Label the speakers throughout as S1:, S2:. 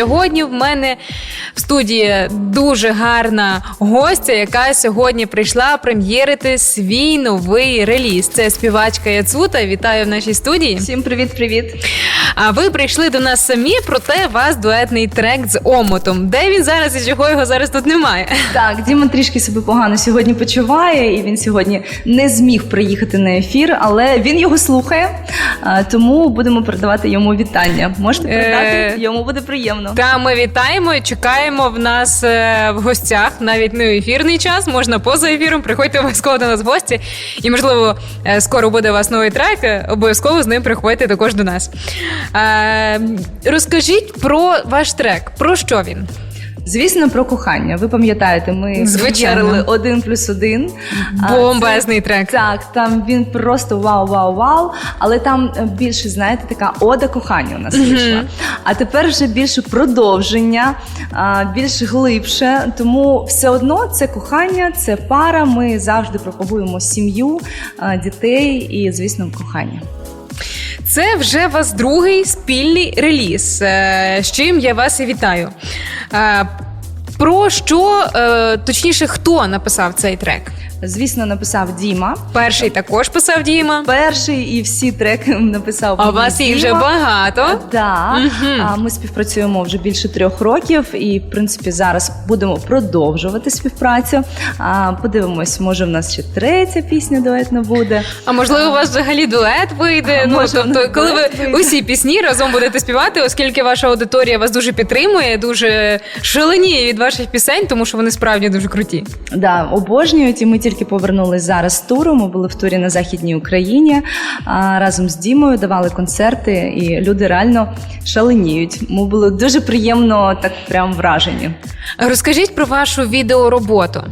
S1: сьогодні в мене в студії дуже гарна гостя, яка сьогодні прийшла прем'єрити свій новий реліз. Це співачка Яцута. Вітаю в нашій студії.
S2: Всім привіт-привіт.
S1: А ви прийшли до нас самі, проте вас дуетний трек з омотом. Де він зараз і чого його зараз тут немає?
S2: Так, Діма трішки себе погано сьогодні почуває, і він сьогодні не зміг приїхати на ефір, але він його слухає, тому будемо передавати йому вітання. Можете передати,
S1: Е,
S2: йому буде приємно.
S1: Та ми вітаємо і чекаємо в нас е, в гостях, навіть не ефірний час, можна поза ефіром. Приходьте обов'язково до нас в гості. І, можливо, е, скоро буде у вас новий трек. Обов'язково з ним приходьте також до нас. Е, розкажіть про ваш трек. Про що він?
S2: Звісно, про кохання. Ви пам'ятаєте, ми
S1: Звичайно.
S2: один плюс один.
S1: Бомбезний трек.
S2: Так, там він просто вау, вау, вау. Але там більше, знаєте, така ода кохання у нас вийшла. А тепер вже більше продовження, більш глибше. Тому все одно це кохання, це пара. Ми завжди пропагуємо сім'ю, дітей і, звісно, кохання.
S1: Це вже вас другий спільний реліз. е, З чим я вас і вітаю. Е, Про що, е, точніше, хто написав цей трек?
S2: Звісно, написав Діма.
S1: Перший також писав Діма.
S2: Перший і всі треки написав.
S1: А у вас їх вже багато.
S2: Так, а ми співпрацюємо вже більше трьох років, і в принципі зараз будемо продовжувати співпрацю. А подивимось, може в нас ще третя пісня дуетна буде.
S1: А можливо, у вас взагалі дует вийде.
S2: А,
S1: ну тобто, коли ви
S2: вийде.
S1: усі пісні разом будете співати, оскільки ваша аудиторія вас дуже підтримує, дуже шаленіє від ваших пісень, тому що вони справді дуже круті.
S2: Да, обожнюють, і ми тільки повернулись зараз з туру. Ми були в турі на західній Україні разом з Дімою, давали концерти, і люди реально шаленіють. Ми були дуже приємно так прям вражені.
S1: Розкажіть про вашу відеороботу.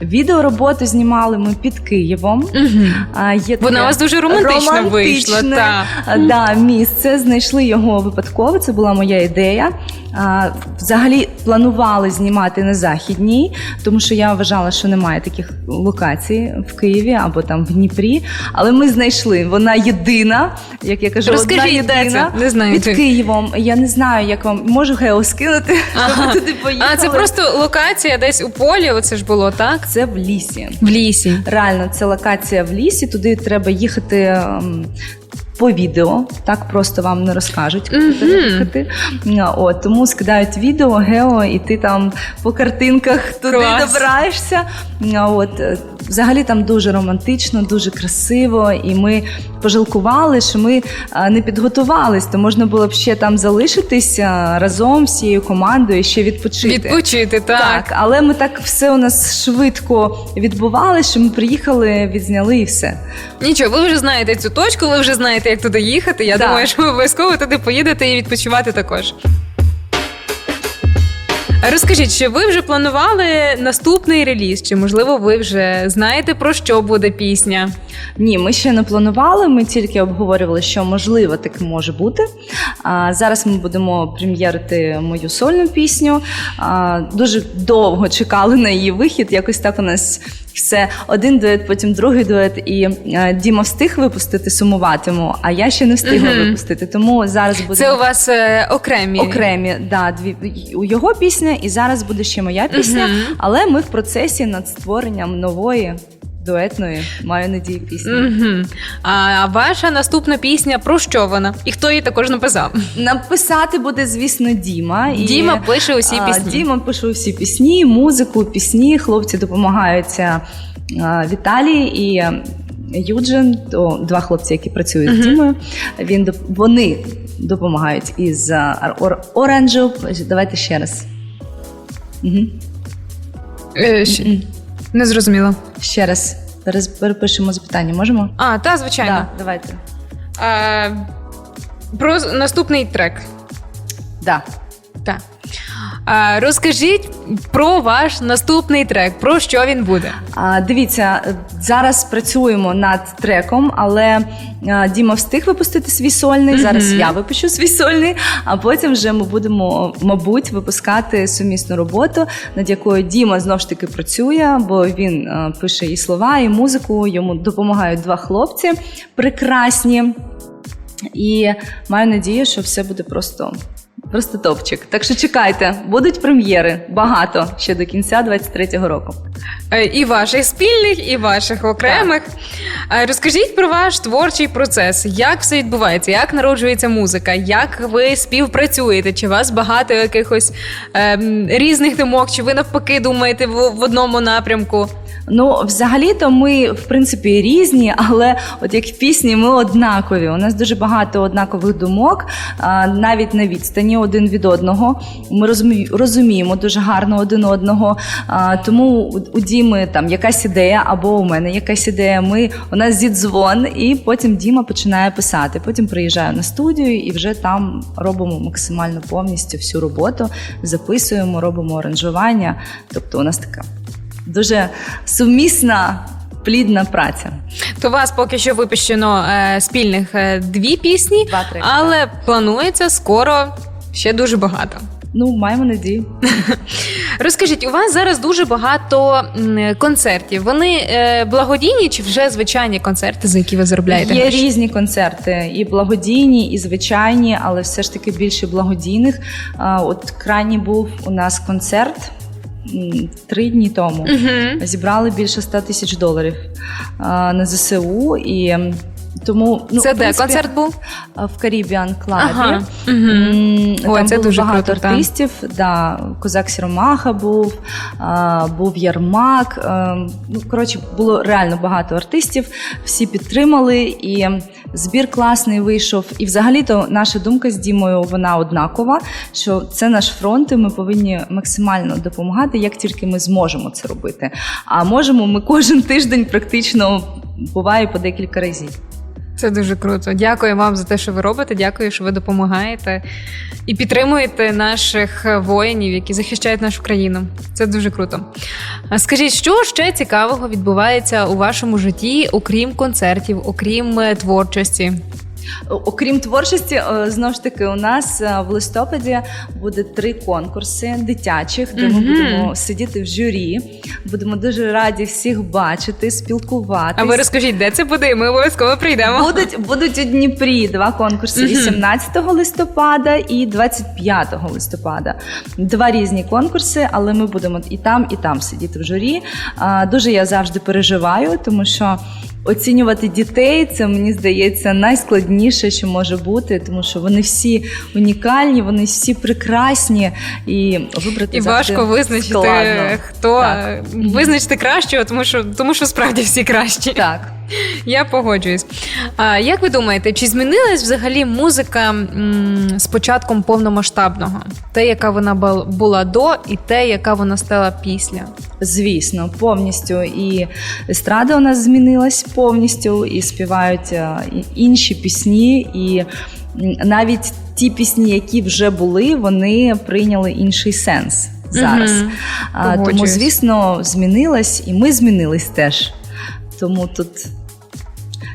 S2: Відеороботу знімали ми під Києвом.
S1: Угу.
S2: Є
S1: Вона у вас дуже романтично вийшла, та.
S2: Да, місце. Знайшли його випадково. Це була моя ідея. Взагалі планували знімати на західній, тому що я вважала, що немає таких локацій в Києві або там в Дніпрі. Але ми знайшли. Вона єдина, як я кажу,
S1: Розкажіть,
S2: одна єдина
S1: це? Не знаю,
S2: під
S1: де.
S2: Києвом. Я не знаю, як вам можу гео скинути,
S1: Ага.
S2: ви туди поїхали.
S1: А це просто локація десь у полі. Оце ж було так?
S2: Це в лісі.
S1: В лісі.
S2: Реально, це локація в лісі. Туди треба їхати. По відео так просто вам не розкажуть, куди
S1: Мгм.
S2: треба їхати. От тому скидають відео, гео, і ти там по картинках туди
S1: Клас.
S2: добираєшся. От е, взагалі там дуже романтично, дуже красиво. І ми пожалкували, що ми не підготувались, то можна було б ще там залишитися разом всією командою і ще відпочити.
S1: Відпочити, так.
S2: Так, але ми так все у нас швидко відбувалося, що ми приїхали, відзняли і все.
S1: Нічого, ви вже знаєте цю точку, ви вже знаєте, як туди їхати. Я
S2: Так.
S1: думаю, що ви обов'язково туди поїдете і відпочивати також. Розкажіть, чи ви вже планували наступний реліз? Чи можливо ви вже знаєте про що буде пісня?
S2: Ні, ми ще не планували. Ми тільки обговорювали, що можливо таке може бути. А зараз ми будемо прем'єрити мою сольну пісню. А, дуже довго чекали на її вихід. Якось так у нас все один дует, потім другий дует. І а, Діма встиг випустити сумуватиму, а я ще не встигла
S1: Мгм.
S2: випустити. Тому зараз буде
S1: Це у вас е, окремі.
S2: окремі. Да, дві у його пісня, і зараз буде ще моя пісня.
S1: Мгм.
S2: Але ми в процесі над створенням нової дуетної маю надію пісні.
S1: Угу. А ваша наступна пісня про що вона? І хто її також написав?
S2: Написати буде, звісно, Діма. І,
S1: Діма пише усі
S2: а,
S1: пісні.
S2: Діма пише усі пісні, музику, пісні. Хлопці допомагають а, Віталій і Юджин, то два хлопці, які працюють
S1: Мгм.
S2: з Дімою. Він вони допомагають із а, Ор- оранжу. Давайте ще раз. Угу.
S1: Е, щ- Не зрозуміло.
S2: Ще раз. Перез- Перепишемо запитання, можемо?
S1: А, та, звичайно.
S2: Да, давайте.
S1: А, про наступний трек.
S2: Да.
S1: Так. А, розкажіть про ваш наступний трек, про що він буде.
S2: А, Дивіться, е, зараз працюємо над треком, але а, Діма встиг випустити свій сольний.
S1: Мгм.
S2: Зараз я випущу свій сольний, а потім вже ми будемо, мабуть, випускати сумісну роботу, над якою Діма знов ж таки працює, бо він а, пише і слова, і музику. Йому допомагають два хлопці прекрасні. І маю надію, що все буде просто Просто топчик. Так що чекайте, будуть прем'єри багато ще до кінця 23-го року.
S1: Е, І ваших спільних, і ваших окремих. Е, Розкажіть про ваш творчий процес. Як все відбувається? Як народжується музика? Як ви співпрацюєте? Чи у вас багато якихось ем, різних думок? Чи ви навпаки думаєте в, в одному напрямку?
S2: Ну, взагалі-то ми, в принципі, різні, але от як в пісні, ми однакові. У нас дуже багато однакових думок, навіть на відстані один від одного. Ми розумі- розуміємо дуже гарно один одного. Тому у- Діми там якась ідея, або у мене якась ідея. Ми у нас зідзвон, і потім Діма починає писати. Потім приїжджаю на студію і вже там робимо максимально повністю всю роботу, записуємо, робимо аранжування. Тобто, у нас така дуже сумісна, плідна праця.
S1: То у вас поки що випущено е, спільних е, дві пісні,
S2: Два треки,
S1: але планується скоро ще дуже багато.
S2: Ну, маємо надію.
S1: Розкажіть, у вас зараз дуже багато концертів. Вони е, благодійні чи вже звичайні концерти, за які ви заробляєте?
S2: Є
S1: гроші?
S2: різні концерти, і благодійні, і звичайні, але все ж таки більше благодійних. От крайній був у нас концерт три дні тому.
S1: Мгм.
S2: Зібрали більше 100 тисяч доларів а, на ЗСУ. І тому ну,
S1: Це
S2: в
S1: де
S2: принципі,
S1: концерт був?
S2: в Caribbean Club.
S1: Ага. Мгм.
S2: М,
S1: Ой, це
S2: було
S1: дуже
S2: багато
S1: круто,
S2: артистів. Да, Козак Сіромаха був, а, був Ярмак. а, Ну, коротше, було реально багато артистів. Всі підтримали, і збір класний вийшов. І взагалі-то наша думка з Дімою вона однакова, що це наш фронт, і ми повинні максимально допомагати, як тільки ми зможемо це робити. А можемо ми кожен тиждень практично буває по декілька разів.
S1: Це дуже круто. Дякую вам за те, що ви робите. Дякую, що ви допомагаєте і підтримуєте наших воїнів, які захищають нашу країну. Це дуже круто. Скажіть, що ще цікавого відбувається у вашому житті, окрім концертів, окрім е, творчості?
S2: Окрім творчості, е, знову ж таки, у нас е, в листопаді буде три конкурси дитячих, де ми будемо сидіти в журі. Будемо дуже раді всіх бачити, спілкуватися.
S1: А ви розкажіть, де це буде? і Ми обов'язково прийдемо.
S2: Будуть, будуть у Дніпрі два конкурси 18 листопада і 25 листопада. Два різні конкурси, але ми будемо і там, і там сидіти в журі. Дуже я завжди переживаю, тому що оцінювати дітей це мені здається найскладніше, що може бути, тому що вони всі унікальні, вони всі прекрасні і вибрати
S1: І важко визначити,
S2: складно.
S1: хто
S2: Так.
S1: визначити кращого, тому що тому що справді всі кращі.
S2: Так.
S1: Я погоджуюсь. А як ви думаєте, чи змінилась взагалі музика м, з початком повномасштабного? Те, яка вона була до, і те, яка вона стала після?
S2: Звісно, повністю і естрада у нас змінилась повністю, і співають е, інші пісні, і навіть ті пісні, які вже були, вони прийняли інший сенс зараз. А, тому, звісно, змінилась, і ми змінились теж. Тому тут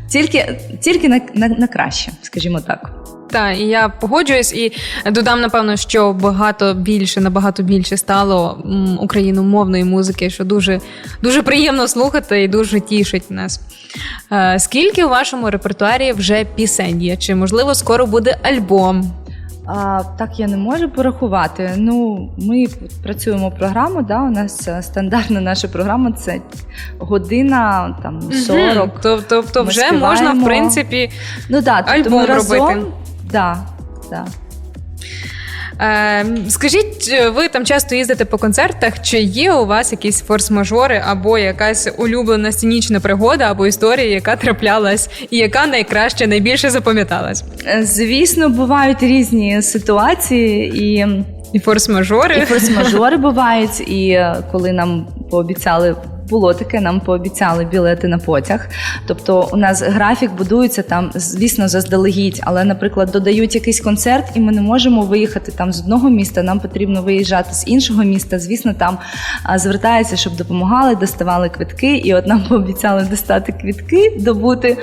S2: тільки, тільки на, на, на краще, скажімо так.
S1: Так, і я погоджуюсь і додам, напевно, що багато більше, набагато більше стало україномовної музики, що дуже, дуже приємно слухати і дуже тішить нас. Е, Скільки у вашому репертуарі вже пісень є? Чи можливо скоро буде альбом?
S2: А, так я не можу порахувати. Ну, ми працюємо програму. Да, у нас е, стандартна наша програма це година там 40.
S1: Угу. Тобто, тобто вже можна, в принципі,
S2: Ну да, тобто
S1: Альбом
S2: ми разом,
S1: робити.
S2: Да, да.
S1: Е, скажіть, ви там часто їздите по концертах? Чи є у вас якісь форс-мажори або якась улюблена сценічна пригода або історія, яка траплялась, і яка найкраще, найбільше запам'яталась?
S2: Е, Звісно, бувають різні ситуації, і,
S1: І
S2: і
S1: форс-мажори?
S2: І форс-мажори бувають. І е, коли нам пообіцяли. Було таке, нам пообіцяли білети на потяг. Тобто у нас графік будується там, звісно, заздалегідь, але, наприклад, додають якийсь концерт, і ми не можемо виїхати там з одного міста. Нам потрібно виїжджати з іншого міста. Звісно, там звертаються, щоб допомагали, доставали квитки. І от нам пообіцяли достати квитки, добути.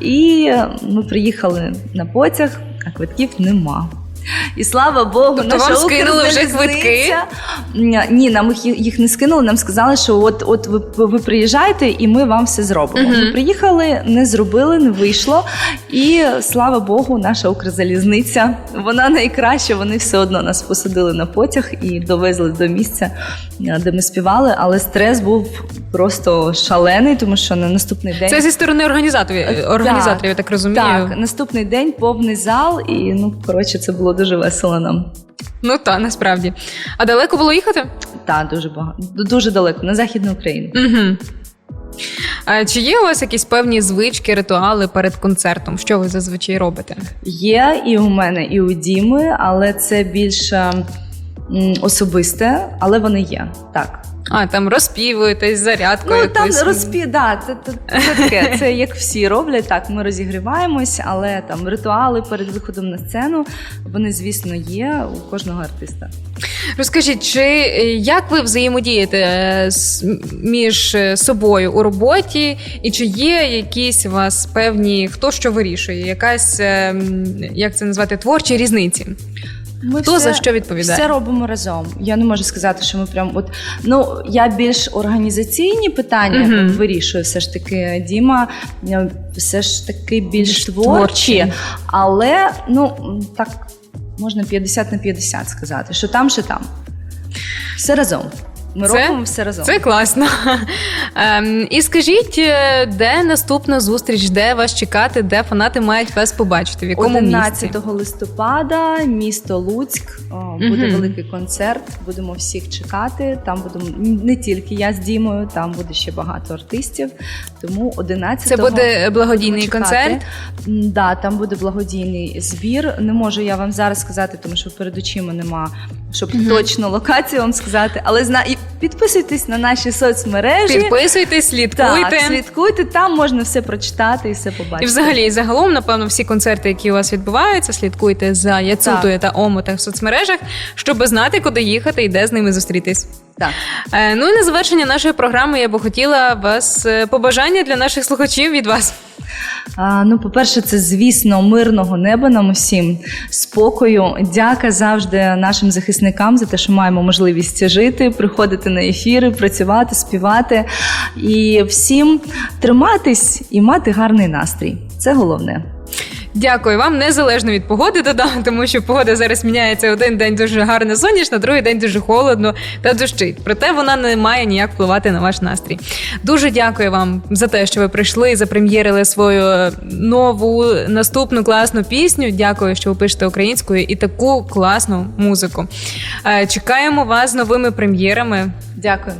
S2: І е, ми приїхали на потяг, а квитків нема. І слава Богу,
S1: Тобто
S2: наша
S1: вам скинули вже
S2: Укрзалізниця- Ні, нам їх, їх не скинули. Нам сказали, що от, от ви, ви приїжджаєте, і ми вам все зробимо. Ми приїхали, не зробили, не вийшло. І слава Богу, наша Укрзалізниця. Вона найкраща. Вони все одно нас посадили на потяг і довезли до місця, е, де ми співали. Але стрес був просто шалений, тому що на наступний день
S1: Це зі сторони організаторів, організаторів, я так розумію.
S2: так, наступний день повний зал, і ну коротше, це було дуже весело нам.
S1: Ну так, насправді. А далеко було їхати?
S2: Так, дуже багато, дуже далеко, на західну Україну.
S1: Угу. А чи є у вас якісь певні звички, ритуали перед концертом? Що ви зазвичай робите?
S2: Є і у мене, і у Діми, але це більше особисте, але вони є. Так.
S1: А, там розпівуєтесь, зарядкою.
S2: Ну там
S1: якоюсь?
S2: розпі, да, це, це, це таке. Це як всі роблять. Так, ми розігріваємось, але там ритуали перед виходом на сцену вони, звісно, є у кожного артиста.
S1: Розкажіть, чи е, як ви взаємодієте е, між е, собою у роботі, і чи є якісь у вас певні, хто що вирішує, якась е, як це назвати, творчі різниці?
S2: Ми
S1: Хто за що відповідає?
S2: Все робимо разом. Я не можу сказати, що ми прям от ну я більш організаційні питання
S1: Мгм.
S2: вирішую. Все ж таки, Діма я все ж таки більш,
S1: Більш
S2: творчі, але ну так можна 50 на 50 сказати, що там, що там. Все разом. Ми
S1: Це-
S2: робимо все разом.
S1: Це класно. Ем, і скажіть, е, де наступна зустріч, де вас чекати, де фанати мають вас побачити? В якому
S2: 11
S1: місці?
S2: листопада, місто Луцьк. О, буде
S1: Мгм.
S2: великий концерт. Будемо всіх чекати. Там будемо не тільки я з Дімою, там буде ще багато артистів. Тому 11
S1: Це буде благодійний концерт.
S2: Да, там буде благодійний збір. Не можу я вам зараз сказати, тому що перед очима нема, щоб
S1: Мгм.
S2: точно локацію вам сказати. Але зна і підписуйтесь на наші соцмережі.
S1: Підписуйтесь, слідкуйте.
S2: Так, слідкуйте, там можна все прочитати і все побачити.
S1: І взагалі, і загалом, напевно, всі концерти, які у вас відбуваються, слідкуйте за Яцутою та Омота в соцмережах, щоб знати, куди їхати і де з ними зустрітись.
S2: Так.
S1: Е, ну і на завершення нашої програми я би хотіла вас е, побажання для наших слухачів від вас.
S2: Ну, по-перше, це звісно мирного неба нам усім, спокою. Дяка завжди нашим захисникам за те, що маємо можливість жити, приходити на ефіри, працювати, співати і всім триматись і мати гарний настрій. Це головне.
S1: Дякую вам, незалежно від погоди додам, тому що погода зараз міняється один день дуже гарно сонячно, другий день дуже холодно та дощить. Проте вона не має ніяк впливати на ваш настрій. Дуже дякую вам за те, що ви прийшли і запрем'єрили свою нову наступну класну пісню. Дякую, що ви пишете українською і таку класну музику. Е, Чекаємо вас з новими прем'єрами.
S2: Дякую.